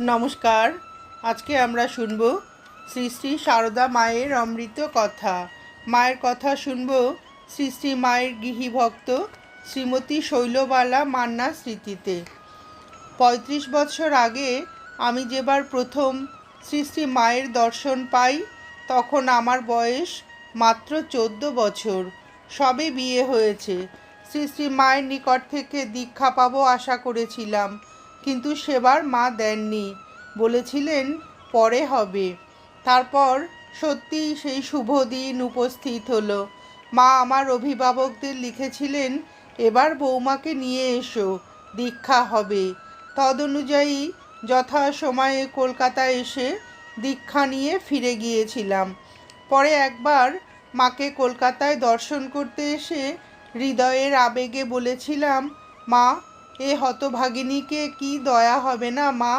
নমস্কার। আজকে আমরা শুনব শ্রী শ্রী সারদা মায়ের অমৃত কথা। মায়ের কথা শুনব শ্রী শ্রী মায়ের গৃহী ভক্ত শ্রীমতী শৈলবালা মান্না স্মৃতিতে। পঁয়ত্রিশ বছর আগে আমি যেবার প্রথম শ্রী শ্রী মায়ের দর্শন পাই, তখন আমার বয়স মাত্র চোদ্দ বছর। সবে বিয়ে হয়েছে। শ্রী শ্রী মায়ের নিকট থেকে দীক্ষা পাবো আশা করেছিলাম। কিন্তু সেবার মা দেননি, বলেছিলেন, পরে হবে। তারপর সত্যিই সেই শুভ দিন উপস্থিত হলো। মা আমার অভিভাবকদের লিখেছিলেন, এবার বৌমাকে নিয়ে এসো, দীক্ষা হবে। তদনুযায়ী যথা সময়ে কলকাতা এসে দীক্ষা নিয়ে ফিরে গিয়েছিলাম। পরে একবার মাকে কলকাতায় দর্শন করতে এসে হৃদয়ের আবেগে বলেছিলাম, মা এ হতভাগিনীকে কি দয়া হবে না মা?